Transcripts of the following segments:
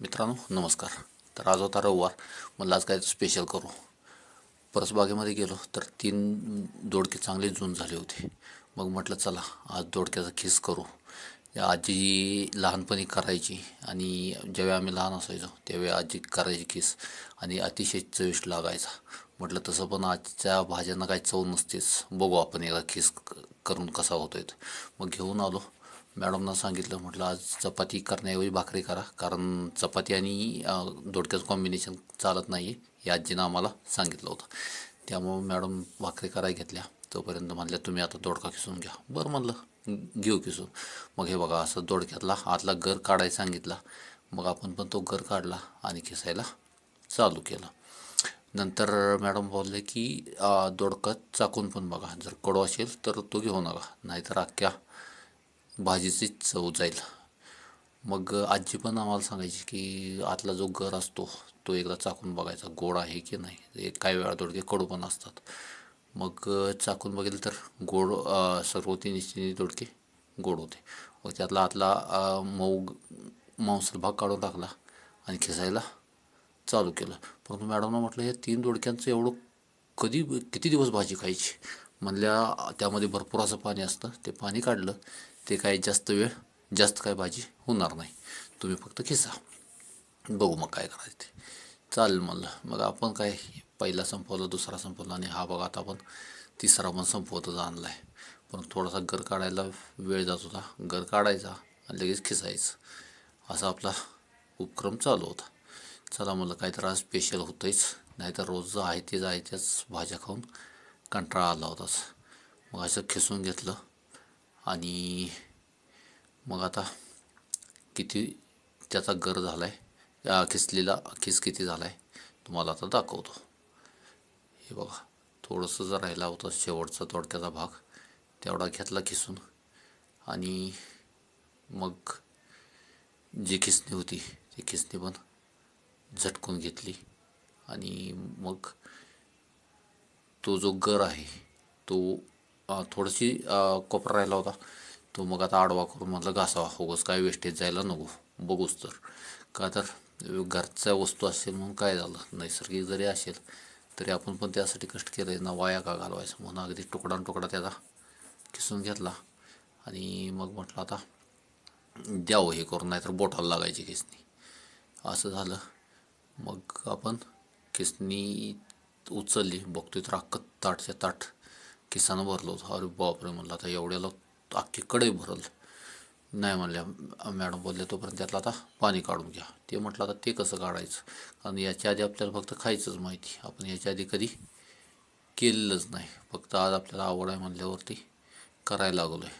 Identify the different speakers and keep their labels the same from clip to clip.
Speaker 1: मित्रांनो नमस्कार. तर आज होता रविवार. म्हणलं आज काय स्पेशल करू? परसबागेमध्ये गेलो तर तीन दोडके चांगले जून झाले होते. मग म्हटलं चला आज दोडक्याचा खिस करू. या आजी लहानपणी करायची आणि ज्यावेळी आम्ही लहान असायचो त्यावेळी आजी करायची खिस आणि अतिशय चविष्ट लागायचा. म्हटलं तसं पण आजच्या भाज्यांना काही चव नसतेच. बघू आपण एका खिस क- करून कसा होतोय मग घेऊन आलो. मॅडमनं सांगितलं म्हटलं आज चपाती करण्याऐवजी भाकरी करा कारण चपाती आणि दोडक्याचं कॉम्बिनेशन चालत नाही आहे या आजीनं आम्हाला सांगितलं होतं. त्यामुळं मॅडम भाकरी कराय घेतल्या. तोपर्यंत म्हणल्या तुम्ही आता दोडका किसून घ्या. बरं म्हणलं घेऊ किसून. मग हे बघा असं दोडक्यातला आतला गर काढायला सांगितला. मग आपण पण तो गर काढला आणि खिसायला चालू केलं. नंतर मॅडम बोलले की दोडकं दोडका चाकून पण बघा. जर कडू असेल तर तो घेऊ नका. नाहीतर अख्ख्या भाजीची चव जाईल. मग आजी पण आम्हाला सांगायची की आतला जो गर असतो तो एकदा चाकून बघायचा गोड आहे की नाही? एक काही वेळा दोडके कडू पण असतात. मग चाकून बघितलं तर गोड सर्वती सर्व तिन्ही दोडके गोड होते. व त्यातला आतला मऊ मांसल भाग काढून टाकला आणि खिसायला चालू केलं. परंतु मॅडमनं म्हटलं हे तीन दोडक्यांचं एवढं कधी किती दिवस भाजी खायची? म्हणल्या त्यामध्ये भरपूर असं पाणी असतं. ते पाणी काढलं ते काही जास्त वेळ जास्त काय भाजी होणार नाही. तुम्ही फक्त खिसा. बघू मग काय करायचं ते. चालेल म्हणलं मग आपण काय पहिला संपवलं दुसरा संपवला आणि हा बघा आता आपण तिसरा पण संपवतच आणला आहे पण थोडासा गर काढायला वेळ जात होता. गर काढायचा आणि लगेच खिसायचं. असा आपला उपक्रम चालू होता. चला म्हणलं काहीतरी आज स्पेशल होतंच नाहीतर रोज आहे तेच आहे त्याच भाज्या खाऊन कंटाळा आला होताच मग असं खिसून घेतलं. आणि मग आता किती त्याचा गर झाला आहे खिसलेला खिस किती झाला आहे तुम्हाला आता दाखवतो. हे बघा थोडंसं जर राहिला होता शेवटचा तोडक्याचा भाग तेवढा घेतला खिसून. आणि मग जी खिसणी होती ती खिसणी पण झटकून घेतली. आणि मग तो जो गर आहे तो थोडीशी कोपरा राहिला होता. तो मग आता आडवा करून म्हटलं घासावा उगाच काय वेस्टेज जायला नको बघूच तर. का तर घरच्या वस्तू असेल म्हणून काय झालं? नैसर्गिक जरी असेल तरी आपण पण त्यासाठी कष्ट केलं आहे ना वाया का घालवायचं म्हणून. अगदी तुकडा तुकडा त्याचा किसून घेतला. आणि मग म्हटलं आता द्यावं हे करून नाहीतर बोटाला लागायची खिसणी. असं झालं. मग आपण खिसणी उचलली बघतोय तर अख्खं ताटच्या ताट किसान भरलो होतो. अरे बापरे म्हणलं आता एवढ्याला अख्खी कडे भरल. नाही म्हणल्या मॅडम बोलले तोपर्यंत त्यातलं आता पाणी काढून घ्या. ते म्हटलं आता ते कसं काढायचं? कारण याच्या आधी आपल्याला फक्त खायचंच माहिती. आपण याच्या आधी कधी केलेलंच नाही. फक्त आज आपल्याला आवड आहे म्हणल्यावरती करायला लागलो आहे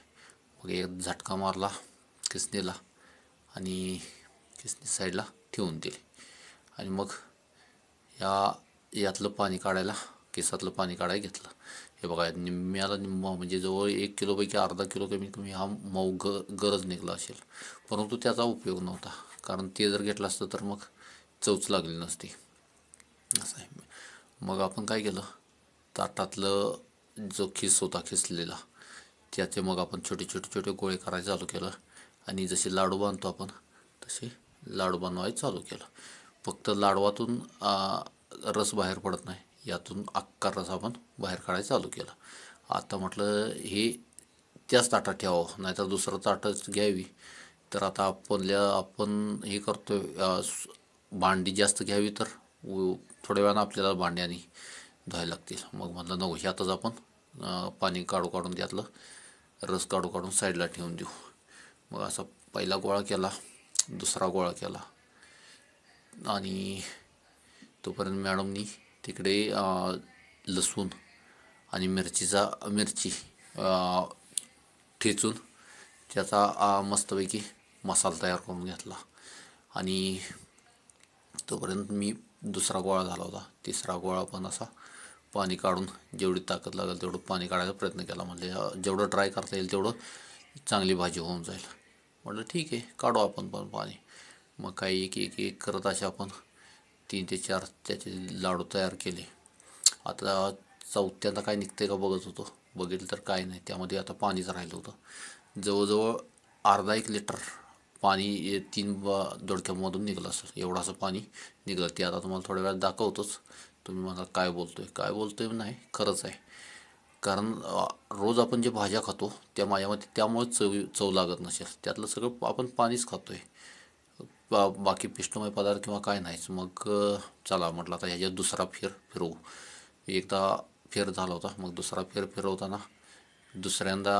Speaker 1: मग एक झटका मारला किसनीला आणि किसनी साईडला ठेवून दिली. आणि मग या यातलं पाणी काढायला केसातलं पाणी काढायला घेतलं. हे बघा निम्म्याला निम्मा म्हणजे जवळ एक किलोपैकी अर्धा किलो कमी कमी हा मऊ ग गरज निघला असेल. परंतु त्याचा उपयोग नव्हता. कारण ते जर घेतलं असतं तर मग चवच लागली नसती. असं आहे. मग आपण काय केलं? ताटातलं जो खिस होता खिसलेला त्याचे मग आपण छोटे छोटे छोटे गोळे करायला चालू केलं. आणि जसे लाडू बांधतो आपण तसे लाडू बनवायला चालू केलं. फक्त लाडवातून रस बाहेर पडत नाही. यातून अख्खा रस आपण बाहेर काढायला चालू केला. आता म्हटलं हे त्याच ताटात ठेवावं नाहीतर दुसरं ताटच घ्यावी. तर आता आपल्या आपण हे करतो भांडी जास्त घ्यावी तर थोड्या वेळानं आपल्याला भांड्याने धुवायला लागतील. मग म्हटलं नको ह्यातच आपण पाणी काढू काढून त्यातलं रस काढू काढून साईडला ठेवून देऊ. मग असा पहिला गोळा केला दुसरा गोळा केला. आणि तोपर्यंत मॅडमनी तिकडे लसूण आणि मिरचीचा मिरची ठेचून त्याचा मस्तपैकी मसाला तयार करून घेतला. आणि तोपर्यंत मी दुसरा गोळा झाला होता. तिसरा गोळा पण असा पाणी काढून जेवढी ताकद लागेल तेवढं पाणी काढायचा प्रयत्न केला. म्हणजे जेवढं ट्राय करता येईल तेवढं चांगली भाजी होऊन जाईल. म्हटलं ठीक आहे काढू आपण पण पाणी. मग काही एक एक एक करत असे आपण तीन ते चार त्याचे लाडू तयार केले. आता चौथ्यांदा काय निघते का बघत होतो. बघितलं तर काय नाही. त्यामध्ये आता पाणीच राहिलं होतं. जवळजवळ अर्धा एक लिटर पाणी तीन बा दोडक्यामधून निघलं असेल. एवढं असं पाणी निघलं. ते आता तुम्हाला थोड्या वेळात दाखवतोच. तुम्ही मला काय बोलतोय काय बोलतोय नाही. खरंच आहे. कारण रोज आपण जे भाज्या खातो त्या माझ्यामध्ये त्यामुळे चव चव लागत नसेल. त्यातलं सगळं आपण पाणीच खातो आहे बाकी पिष्टमय पदार्थ किंवा काय नाहीच मग चला म्हटलं आता ह्याच्यात दुसरा फेर फिरवू. एकदा फेर झाला होता. मग दुसरा फेर फिरवताना दुसऱ्यांदा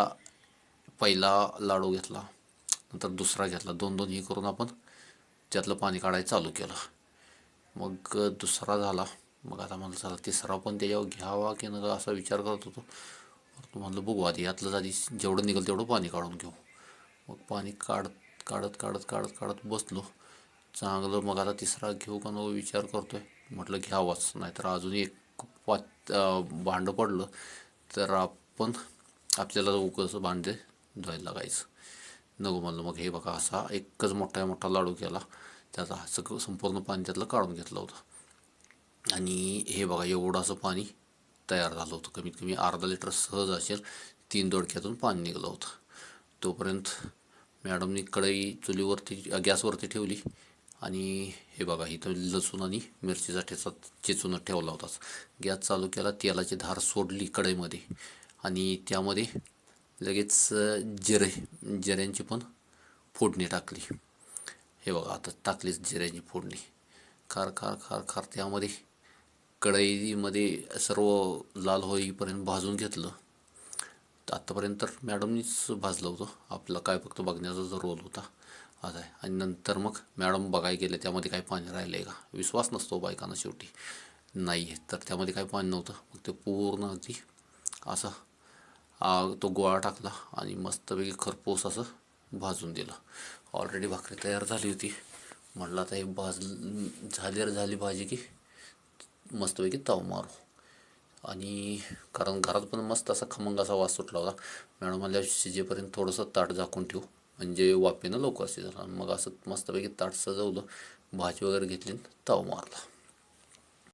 Speaker 1: पहिला लाडू घेतला. नंतर दुसरा घेतला. दोन दोन हे करून आपण त्यातलं पाणी काढायला चालू केलं. मग दुसरा झाला. मग आता म्हणलं चला तिसरा पण त्याच्यावर घ्यावा की नका असा विचार करत होतो. म्हणलं बघू आधी यातलं आधी जेवढं निघेल तेवढं पाणी काढून घेऊ. मग पाणी काढ काढत काढत काढत काढत बसलो. चांगलं मग आता तिसरा घेऊ का नको विचार करतो आहे म्हटलं घ्यावाच नाहीतर अजून एक पात भांडं पडलं तर आपण आपल्याला उकळचं भांडे धुवायला लागायचं. नको म्हणलं मग हे बघा असा एकच मोठा मोठा लाडू केला. त्याचा सगळं संपूर्ण पाणी त्यातलं काढून घेतलं होतं. आणि हे बघा एवढं असं पाणी तयार झालं होतं. कमीत कमी अर्धा लिटर सहज असेल तीन दोडक्यातून पाणी निघलं होतं. तोपर्यंत मॅडमनी कढई चुलीवरती गॅसवरती ठेवली. आणि हे बघा इथं लसूण आणि मिरचीचा ठेचा चेचून ठेवला होताच. गॅस चालू केला तेलाची धार सोडली कढईमध्ये. आणि त्यामध्ये लगेच जिरे जिऱ्यांची पण फोडणी टाकली. हे बघा आता टाकलीच जिऱ्यांची फोडणी. खार खार खार खार त्यामध्ये कढईमध्ये सर्व लाल होईपर्यंत भाजून घेतलं. आत्तापर्यंत तर मॅडमनीच भाजलं होतं. आपला काय फक्त बघण्याचा जो रोल होता असा आहे. आणि नंतर मग मॅडम बघायला गेले त्यामध्ये काही पाणी राहिलं आहे का? विश्वास नसतो बायकांना शेवटी. नाही आहे तर त्यामध्ये काही पाणी नव्हतं. मग ते पूर्ण अगदी असं आग तो गोळा टाकला आणि मस्तपैकी खरपूस असं भाजून दिलं. ऑलरेडी भाकरी तयार झाली होती. म्हटलं आता हे भाज झाली झाली भाजी की मस्तपैकी ताव मारू. आणि कारण घरात पण मस्त असा खमंग असा वास सुटला होता. मॅडम म्हणल्या शिजेपर्यंत थोडंसं ताट झाकून ठेवू. म्हणजे वापेनं लवकर शिजेल. आणि मग असं मस्तपैकी ताट सजवलं. भाजी वगैरे घेतली आणि मारला.